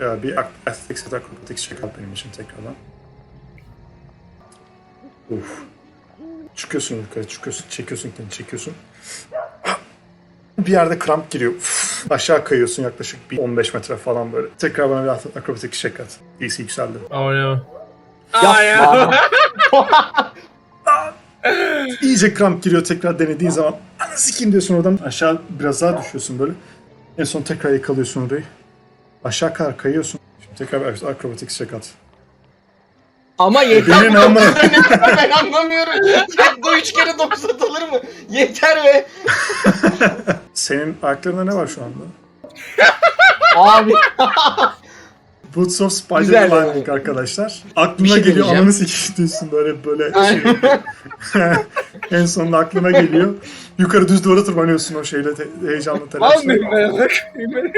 Ya bir ak- athletics ya da acrobatics check out benim için tekrardan. Uf. Çıkıyorsun yukarı, çıkıyorsun, çekiyorsun kendini, çekiyorsun. Bir yerde kramp giriyor. Uf. Aşağı kayıyorsun yaklaşık bir 15 metre falan böyle. Tekrar bana bir at- acrobatics check at. DC yükseldi. Oh no. Yapma. İyice kramp giriyor tekrar denediğin zaman. Ana sikeyim diyorsun oradan. Aşağı biraz daha düşüyorsun böyle. En son tekrar yakalıyorsun orayı. Aşağı kadar kayıyorsun. Şimdi tekrar bir acrobatics check at. Ama yeter. Benim ama. ben anlamıyorum. Bu üç kere dokuz atılır mı? Yeter be. Senin ayaklarında ne var şu anda? Abi. Boots of Spider Climbing arkadaşlar. Aklına şey geliyor ananı sikeyim diyorsun böyle böyle şey. en sonunda aklına geliyor. Yukarı düz duvara tırmanıyorsun o şeyle te- heyecanlı telaşla. Almayayım ben.